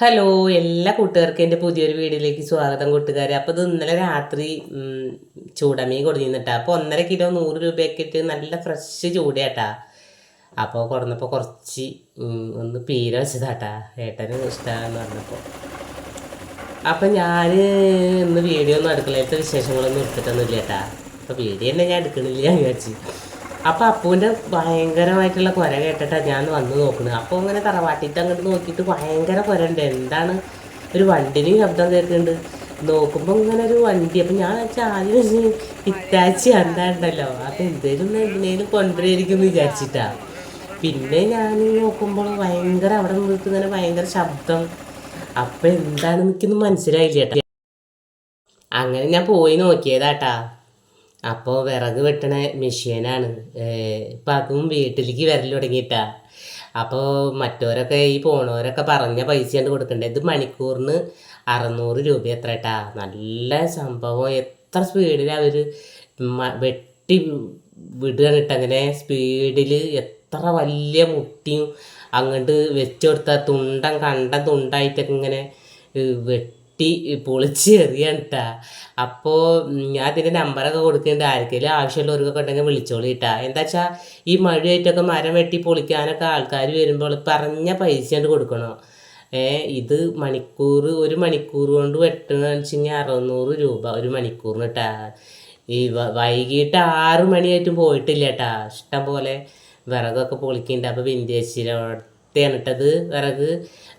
Hello എല്ലാ കൂട്ടുകാർക്കും എന്റെ പുതിയൊരു വീഡിയോയിലേക്ക് സ്വാഗതം കൂട്ടുകാരെ. അപ്പോൾ ഇത് ഇന്നലെ രാത്രി ചൂടമീ ചൂടമീൻ കൊടുന്നിട്ടാ അപ്പോൾ ഒന്നര കിലോ നൂറ് രൂപയൊക്കെ ഇട്ട് നല്ല ഫ്രഷ് ചൂടയാട്ടാ. അപ്പോൾ കൊടുന്നപ്പോൾ കുറച്ച് ഒന്ന് പീര വെച്ചതാട്ടാ. ഏട്ടന് ഇഷ്ടമാണെന്ന് പറഞ്ഞപ്പോൾ. അപ്പം ഞാൻ ഇന്ന് വീഡിയോ ഒന്നും അടുക്കളയിലത്തെ വിശേഷങ്ങളൊന്നും എടുത്തിട്ടൊന്നുമില്ല കേട്ടാ. അപ്പോൾ വീഡിയോ തന്നെ ഞാൻ എടുക്കണില്ല വിചാരിച്ചു. അപ്പോൾ അപ്പൂന്റെ ഭയങ്കരമായിട്ടുള്ള കുര കേട്ടിട്ടാണ് ഞാൻ വന്ന് നോക്കുന്നത് അപ്പോൾ ഇങ്ങനെ തറവാട്ടിട്ട് അങ്ങോട്ട് നോക്കിയിട്ട് ഭയങ്കര കുര ഉണ്ട്. എന്താണ് ഒരു വണ്ടിനും ശബ്ദം കേൾക്കുന്നുണ്ട്. നോക്കുമ്പോൾ ഇങ്ങനെ ഒരു വണ്ടി. അപ്പം ഞാൻ വെച്ചാൽ ആദ്യം ഇറ്റാച്ചി എന്താണ്ടല്ലോ അപ്പം എന്തേലും എങ്ങനെയും കൊണ്ടുവരായിരിക്കും എന്ന് വിചാരിച്ചിട്ടാ. പിന്നെ ഞാൻ നോക്കുമ്പോൾ ഭയങ്കര അവിടെ ഇങ്ങനെ ഭയങ്കര ശബ്ദം. അപ്പം എന്താണ് എനിക്കൊന്നും മനസ്സിലായില്ല ചേട്ടാ അങ്ങനെ ഞാൻ പോയി നോക്കിയതാട്ടാ. അപ്പോൾ വിറക് വെട്ടണ മെഷീനാണ്. ഇപ്പം അതും വീട്ടിലേക്ക് വരൽ തുടങ്ങിയിട്ടാ. അപ്പോൾ മറ്റവരൊക്കെ ഈ പോണവരൊക്കെ പറഞ്ഞ പൈസ കൊണ്ട് കൊടുക്കണ്ടേ. ഇത് മണിക്കൂറിന് അറുന്നൂറ് രൂപ എത്ര കേട്ടാ നല്ല സംഭവം. എത്ര സ്പീഡിൽ അവർ വെട്ടി വിടുകയാണ് ഇട്ട് അങ്ങനെ സ്പീഡിൽ എത്ര വലിയ മുട്ടിയും അങ്ങോട്ട് വെച്ചു കൊടുത്ത തുണ്ടം കണ്ട തുണ്ടായിട്ടൊക്കെ ഇങ്ങനെ ഏഹ് വെട്ടി പൊളിച്ച് എറിയാണ് കേട്ടാ അപ്പോൾ ഞാൻ അതിന്റെ നമ്പറൊക്കെ കൊടുക്കുന്നുണ്ട്. ആർക്കെങ്കിലും ആവശ്യമുള്ളവർക്കൊക്കെ ഉണ്ടെങ്കിൽ വിളിച്ചോളൂ കേട്ടാ എന്താ വെച്ചാൽ ഈ മഴയായിട്ടൊക്കെ മരം വെട്ടി പൊളിക്കാനൊക്കെ ആൾക്കാർ വരുമ്പോൾ പറഞ്ഞ പൈസ കൊണ്ട് കൊടുക്കണോ. ഇത് മണിക്കൂർ ഒരു മണിക്കൂർ കൊണ്ട് വെട്ടണമെന്ന് വെച്ച് കഴിഞ്ഞാൽ അറുന്നൂറ് രൂപ ഒരു മണിക്കൂറിന് കേട്ടാ ഈ വൈകിട്ട് ആറ് മണിയായിട്ടും പോയിട്ടില്ല കേട്ടാ ഇഷ്ടം പോലെ വിറകൊക്കെ പൊളിക്കുന്നുണ്ട്. അപ്പോൾ വിന്റേജിലോടെയാണ് ഇട്ടത് വിറക്.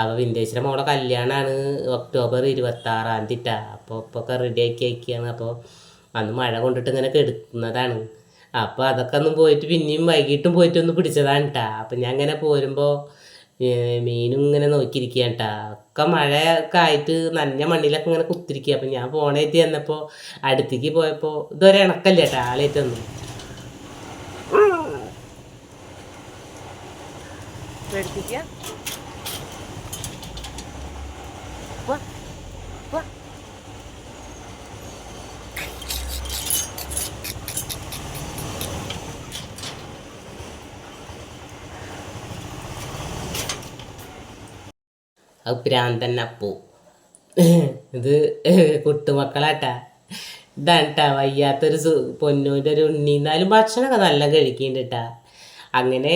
അപ്പോൾ വിന്റേജിലെ മോളെ കല്യാണമാണ് ഒക്ടോബർ ഇരുപത്തി ആറാം തീയതി അപ്പോൾ ഇപ്പോൾ ഒക്കെ ആക്കി വയ്ക്കുകയാണ് അപ്പോൾ അന്ന് മഴ കൊണ്ടിട്ട് ഇങ്ങനെ കെടുക്കുന്നതാണ്. അപ്പോൾ അതൊക്കെ ഒന്നും പോയിട്ട് പിന്നെയും വൈകിട്ടും പോയിട്ട് ഒന്ന് പിടിച്ചതാണ് കേട്ടാ അപ്പം ഞാൻ ഇങ്ങനെ പോരുമ്പോൾ മീനും ഇങ്ങനെ നോക്കിയിരിക്കുകയാണ് കേട്ടാ ഒക്കെ മഴയൊക്കെ ആയിട്ട് നനഞ്ഞ മണ്ണിലൊക്കെ ഇങ്ങനെ കുത്തിരിക്കുക. അപ്പം ഞാൻ പോണേറ്റ് ചെന്നപ്പോൾ അടുത്തേക്ക് പോയപ്പോൾ ഇതൊരു ഇണക്കല്ല കേട്ടാ ആളേറ്റൊന്നും. പേടിപ്പിക്കുക. വാ, വാ. അത് പ്രാന്തൻ അപ്പു ഇത് കുട്ടുമക്കളാട്ടാ. ഇതാണ് വയ്യാത്തൊരു പൊന്നൂന്റെ ഒരു ഉണ്ണി. എന്നാലും ഭക്ഷണമൊക്കെ നല്ല കഴിക്കുന്നുണ്ട് കേട്ടാ അങ്ങനെ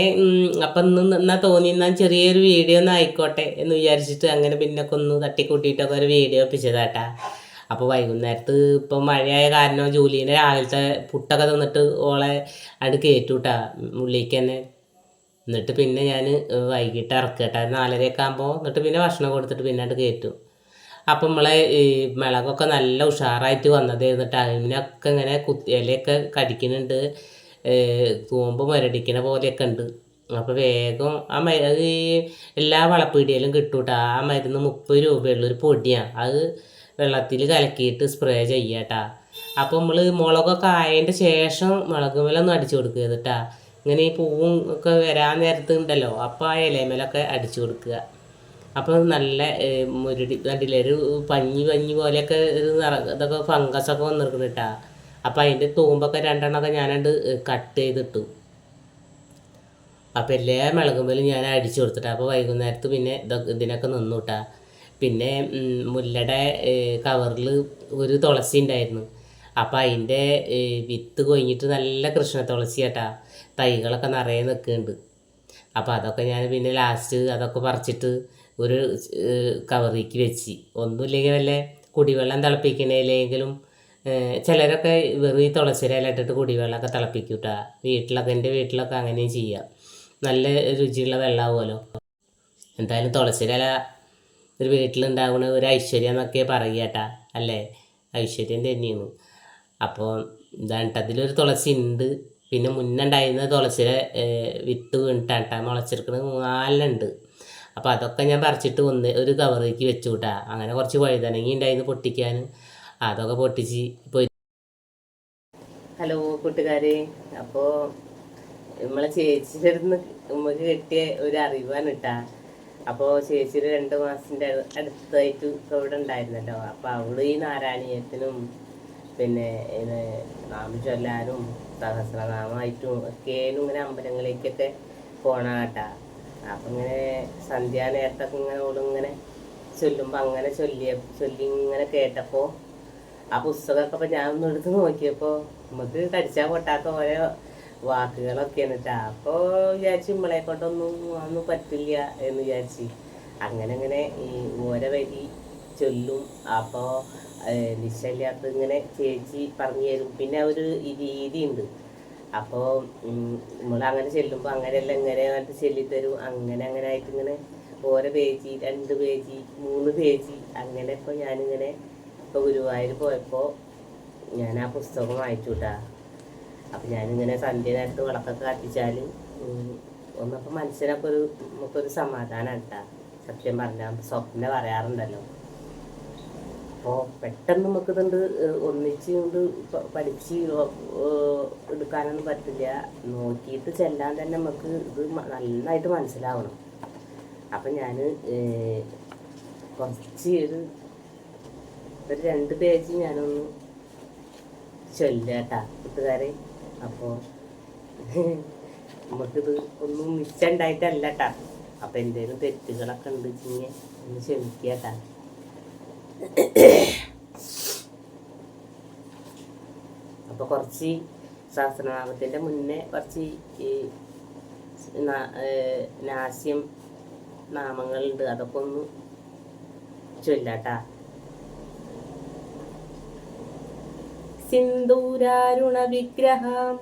അപ്പം ഇന്ന് എന്നാ തോന്നി? എന്നാൽ ചെറിയൊരു വീഡിയോ ഒന്ന് ആയിക്കോട്ടെ എന്ന് വിചാരിച്ചിട്ട് അങ്ങനെ പിന്നെ ഒക്കെ ഒന്ന് തട്ടിക്കൂട്ടിയിട്ടൊക്കെ ഒരു വീഡിയോ ഒപ്പിച്ചതാട്ടാ അപ്പോൾ വൈകുന്നേരത്ത് ഇപ്പം മഴയായ കാരണം ജൂലീന്റെ രാവിലത്തെ പുട്ടൊക്കെ തന്നിട്ട് ഓളെ അത് കയറ്റൂട്ടാ ഉള്ളിലേക്ക് തന്നെ. എന്നിട്ട് പിന്നെ ഞാൻ വൈകിട്ട് ഇറക്കട്ടെ. നാലരയൊക്കെ ആകുമ്പോൾ എന്നിട്ട് പിന്നെ ഭക്ഷണം കൊടുത്തിട്ട് പിന്നെ അത് കയറ്റും അപ്പം നമ്മളെ ഈ മിളകൊക്കെ നല്ല ഉഷാറായിട്ട് വന്നത് എന്നിട്ട് അതിനൊക്കെ ഇങ്ങനെ കുത്തി ഇലയൊക്കെ കടിക്കുന്നുണ്ട് തൂമ്പ് മുരടിക്കണ പോലെയൊക്കെ ഉണ്ട്. അപ്പോൾ വേഗം ആ മ അത് എല്ലാ വളപ്പീടിയയിലും കിട്ടൂട്ടാ. ആ മരുന്ന് മുപ്പത് രൂപയുള്ള ഒരു പൊടിയാണ് അത് വെള്ളത്തിൽ കലക്കിയിട്ട് സ്പ്രേ ചെയ്യാട്ടാ. അപ്പോൾ നമ്മൾ മുളകൊക്കെ ആയതിന്റെ ശേഷം മുളക് മേലൊന്നും അടിച്ചു കൊടുക്കുക കേട്ടാ ഇങ്ങനെ ഈ പൂവും ഒക്കെ വരാൻ നേരത്ത് ഉണ്ടല്ലോ അപ്പോൾ ആ ഇലമേലൊക്കെ അടിച്ചു കൊടുക്കുക. അപ്പോൾ നല്ല മുരടി കണ്ടില്ലേ പഞ്ഞി പഞ്ഞി പോലെയൊക്കെ ഒരു നിറ ഇതൊക്കെ ഫംഗസൊക്കെ വന്നിരിക്കുന്നു കേട്ടാ അപ്പോൾ അതിന്റെ തൂമ്പൊക്കെ രണ്ടെണ്ണമൊക്കെ ഞാനണ്ട് കട്ട് ചെയ്തിട്ടു. അപ്പോൾ എല്ലാ മിളകുമ്പോഴും ഞാൻ അടിച്ചു കൊടുത്തിട്ട്. അപ്പോൾ വൈകുന്നേരത്ത് പിന്നെ ഇതൊക്കെ ഇതിനൊക്കെ നിന്നു കേട്ടാ പിന്നെ മുല്ലയുടെ കവറിൽ ഒരു തുളസി ഉണ്ടായിരുന്നു. അപ്പം അതിന്റെ വിത്ത് കൊഴിഞ്ഞിട്ട് നല്ല കൃഷ്ണ തുളസി കേട്ടാ തൈകളൊക്കെ നിറയെ നിൽക്കുന്നുണ്ട് അപ്പോൾ അതൊക്കെ ഞാൻ പിന്നെ ലാസ്റ്റ് അതൊക്കെ പറിച്ചിട്ട് ഒരു കവറിലേക്ക് വെച്ച്. ഒന്നുമില്ലെങ്കിൽ വല്ല കുടിവെള്ളം തിളപ്പിക്കണേലെങ്കിലും ചിലരൊക്കെ വെറുതെ ഈ തുളസിര ഇല ഇട്ടിട്ട് കുടിവെള്ളമൊക്കെ തിളപ്പിക്കും കേട്ടോ വീട്ടിലൊക്കെ എന്റെ വീട്ടിലൊക്കെ അങ്ങനെയും ചെയ്യാം. നല്ല രുചിയുള്ള വെള്ളമാവുമല്ലോ. എന്തായാലും തുളസിര ഒരു വീട്ടിലുണ്ടാവുന്ന ഒരു ഐശ്വര്യം എന്നൊക്കെ പറയുക അല്ലേ? ഐശ്വര്യം തന്നെയാണ്. അപ്പോൾ ഇതാണ്. അതിലൊരു തുളസി ഉണ്ട് പിന്നെ മുന്നേ ഉണ്ടായിരുന്ന തുളസിയുടെ വിത്ത് വീണിട്ടാട്ടാ മുളച്ചെടുക്കുന്നത് നാലുണ്ട് അപ്പോൾ അതൊക്കെ ഞാൻ പറിച്ചിട്ട് ഒന്ന് ഒരു കവറിലേക്ക് വെച്ചു കൂട്ടാ അങ്ങനെ കുറച്ച് വഴുതനങ്ങി ഉണ്ടായിരുന്നു പൊട്ടിക്കാൻ. അതൊക്കെ പൊട്ടിച്ച് പോയി. ഹലോ കൂട്ടുകാരെ അപ്പോൾ നമ്മളെ ചേച്ചിയുടെ നമുക്ക് കിട്ടിയ ഒരു അറിവാണ് കേട്ടാ അപ്പോൾ ഒരു രണ്ട് മാസത്തിന്റെ അടുത്തായിട്ട് ഇവിടെ ഉണ്ടായിരുന്നല്ലോ. അപ്പോൾ അവൾ ഈ നാരായണീയത്തിനും പിന്നെ നാമ ചൊല്ലാനും സഹസ്രനാമമായിട്ടും ഒക്കെയും ഇങ്ങനെ അമ്പലങ്ങളിലേക്കൊക്കെ പോണ കേട്ടാ അപ്പം ഇങ്ങനെ സന്ധ്യാനേരത്തൊക്കെ ഇങ്ങനെ ഓളിങ്ങനെ ചൊല്ലുമ്പോൾ അങ്ങനെ ചൊല്ലിയ ചൊല്ലി ഇങ്ങനെ കേട്ടപ്പോൾ ആ പുസ്തകമൊക്കെ അപ്പോൾ ഞാൻ ഒന്ന് എടുത്ത് നോക്കിയപ്പോൾ നമുക്ക് കടിച്ചാൽ പൊട്ടാത്ത ഓരോ വാക്കുകളൊക്കെയാണ് കേട്ടോ അപ്പോൾ വിചാരിച്ചു നമ്മളെ കൊണ്ടൊന്നും ഒന്നും പറ്റില്ല എന്ന് വിചാരിച്ച്. അങ്ങനെ അങ്ങനെ ഈ ഓരോ വരി ചൊല്ലും. അപ്പോൾ നിശ്ചയില്ലാത്ത ഇങ്ങനെ ചേച്ചി പറഞ്ഞു തരും. പിന്നെ ഒരു രീതിയുണ്ട്. അപ്പോൾ നമ്മൾ അങ്ങനെ ചെല്ലുമ്പോൾ അങ്ങനെയല്ല ഇങ്ങനെ ആയിട്ട് ചെല്ലിത്തരും. അങ്ങനെ അങ്ങനെ ആയിട്ട് ഇങ്ങനെ ഓരോ പേജി രണ്ട് പേജി മൂന്ന് പേജി. അങ്ങനെ ഇപ്പോൾ ഞാനിങ്ങനെ ഇപ്പോൾ ഗുരുവായൂർ പോയപ്പോൾ ഞാൻ ആ പുസ്തകം വായിച്ചു കേട്ടാ അപ്പം ഞാനിങ്ങനെ സന്ധ്യ നേരത്ത് വിളക്കൊക്കെ കത്തിച്ചാൽ ഒന്നപ്പോൾ മനസ്സിനൊക്കെ ഒരു നമുക്കൊരു സമാധാനം സത്യം പറഞ്ഞാൽ സ്വപ്നം പറയാറുണ്ടല്ലോ. അപ്പോൾ പെട്ടെന്ന് നമുക്ക് ഇതുണ്ട് ഒന്നിച്ച് കൊണ്ട് പഠിച്ച് എടുക്കാനൊന്നും പറ്റില്ല. നോക്കിയിട്ട് ചെല്ലാൻ തന്നെ നമുക്ക് ഇത് നന്നായിട്ട് മനസ്സിലാവണം. അപ്പം ഞാൻ കുറച്ച് ഒരു ഒരു രണ്ട് പേജ് ഞാനൊന്ന് ചൊല്ലാട്ടാ കൂട്ടുകാരെ. അപ്പോൾ നമുക്കിത് ഒന്നും മിച്ചുണ്ടായിട്ടല്ല കേട്ടാ അപ്പം എന്തേലും തെറ്റുകളൊക്കെ ഉണ്ട് വെച്ചിങ്ങനെ ഒന്ന് ക്ഷമിക്കാട്ടാ. അപ്പോൾ കുറച്ച് ശാസ്ത്രനാമത്തിന്റെ മുന്നേ കുറച്ച് ഈ നാസ്യം നാമങ്ങളുണ്ട് അതൊക്കെ ഒന്ന് ചൊല്ലാട്ടാ. സിന്ദൂരാരുണ വിഗ്രഹാം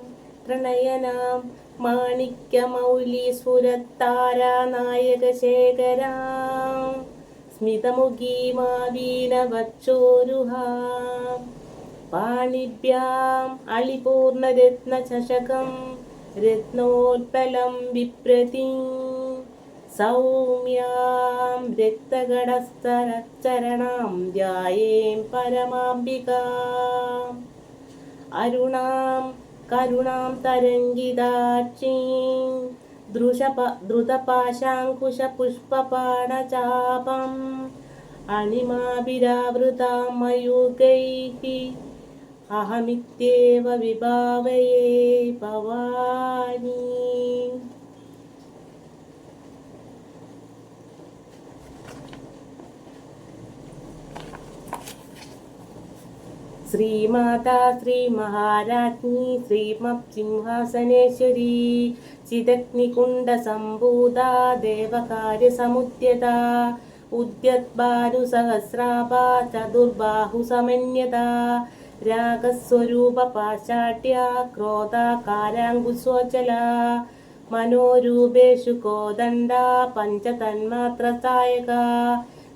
പ്രണയനാം മാണിക്യമൗലീസുരത്താരാനായക ശേഖരാം സ്മിതമുഖീമാവീനവക്ഷോരുഹാം പാണിഭ്യാം അളിപൂർണരത്നചഷകം രത്നോത്പലം വിപ്രതി സൗമ്യാം രക്തകടസ്ഥരച്ചരണാം ധ്യായേം പരമാംബികാം അരുണാം കരുണാം തരംഗിതാക്ഷീം ദൃശപ ദ്രുതപാശാങ്കുശപുഷ്പപാണചാപം അണിമാഭിരാവൃതാം മയൂകൈः അഹമിത്യേവ വിഭാവയേ ഭവാനി. ശ്രീമാതാ ദേവകാര്യ സമുദ്യത ഉദ്യത്ബാരു ദേവകാര്യസമുദ്യത ഉദ്യത്ഭാനുസഹസ്രാഭ ചതുർബാഹുസമന്യത രാഗസ്വരൂപ പാശാട്യ ക്രോധാകാരാങ്കുസ്വചല മനോരൂപേഷു കോദണ്ഡ പഞ്ചതന്മാത്രസായക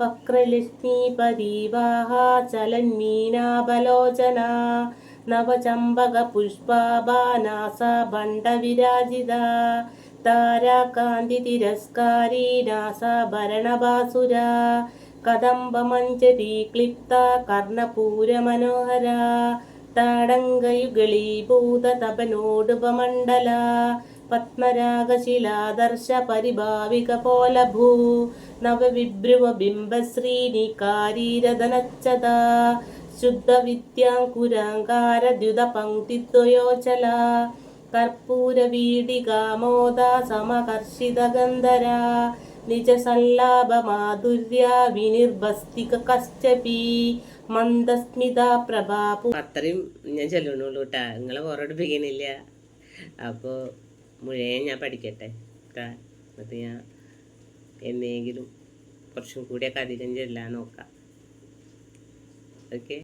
ചന്ദ്ര വിഭ്രാജ തളികസ്ഥല ശോഭിത മുഖചന്ദ്ര കളങ്കാമ മൃഗനാഭിവിശേഷക വദനസ്മരമാംഗല്യേ ഗൃഹതോരണ ചില്ലിക വക്രലക്ഷ്മീപദീവാഹ ചലന്മീനാബലോചന നവചമ്പക പുഷ്പാഭാനാസ ബണ്ഡവിരാജിത താരാകാന്തി തിരസ്കാരീ നാസ ഭരണഭാസുര കദംബമഞ്ജരി ക്ലിപ്ത കർണപൂര മനോഹര താടങ്കയുഗളീഭൂത തപനോടുപമണ്ഡല പത്മരാഗശിലാദർശ പരിഭാവിക പോലഭൂ നവവിഭ്രുവ ബിംബശ്രീനികാരീരതനച്ചത ശുദ്ധവിദ്യാങ്കുരാങ്കാര ദ്യുത പങ്ക്തിദ്വയോചല കർപ്പൂരവീടികാമോദ സമകർഷിത ഗന്ധര നിജ സല്ലാപ മാധുര്യ വിനിർഭസ്തിക കശ്ചപി മന്ദസ്മിത പ്രഭാപു അത്രയും ഞാൻ ചെല്ലണുള്ളൂ കേട്ടാ നിങ്ങളെ ബോറടിപ്പിക്കണില്ല അപ്പോൾ മുഴുവൻ ഞാൻ പഠിക്കട്ടെ. കേട്ടാ എന്നിട്ട് ഞാൻ എന്നെങ്കിലും കുറച്ചും കൂടിയൊക്കെ അധികം ചെല്ലാൻ നോക്കാം. ഓക്കെ?